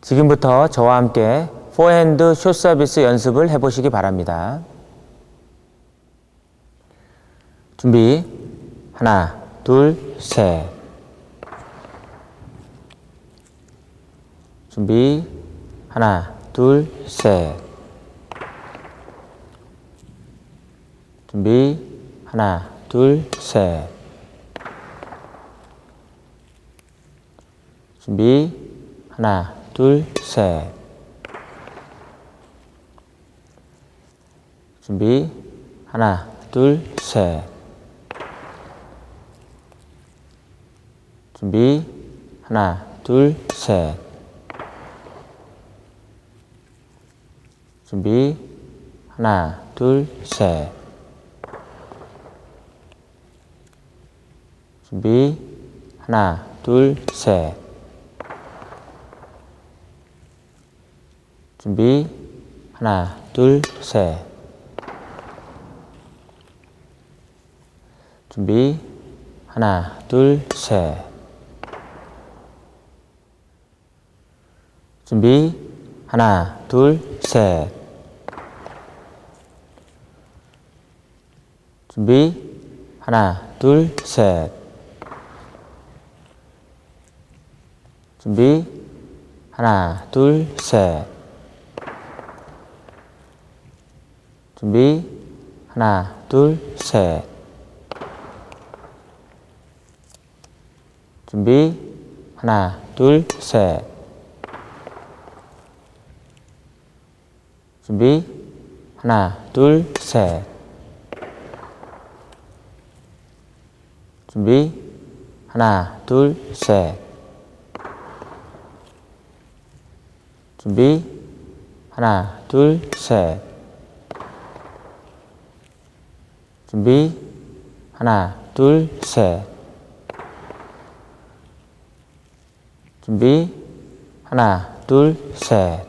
지금부터 저와 함께 포핸드 숏 서비스 연습을 해보시기 바랍니다. 준비. 하나, 둘, 셋. 준비. 하나, 둘, 셋. 준비. 하나, 둘, 셋. 준비. 하나, 둘, 셋. 준비. 하나, 둘, 셋. 준비. 하나, 둘, 셋. 준비. 하나, 둘, 셋. 준비. 하나, 둘, 셋. 준비. 하나, 둘, 셋. 준비. 하나, 둘, 셋. 준비. 하나, 둘, 셋. 준비. 하나, 둘, 셋. 준비. 하나, 둘, 셋. 준비. 하나, 둘, 셋. 준비. 하나, 둘, 셋. 준비. 하나, 둘, 셋. 준비. 하나, 둘, 셋. 준비. 하나, 둘, 셋. 준비. 하나, 둘, 셋. 준비. 하나, 둘, 셋.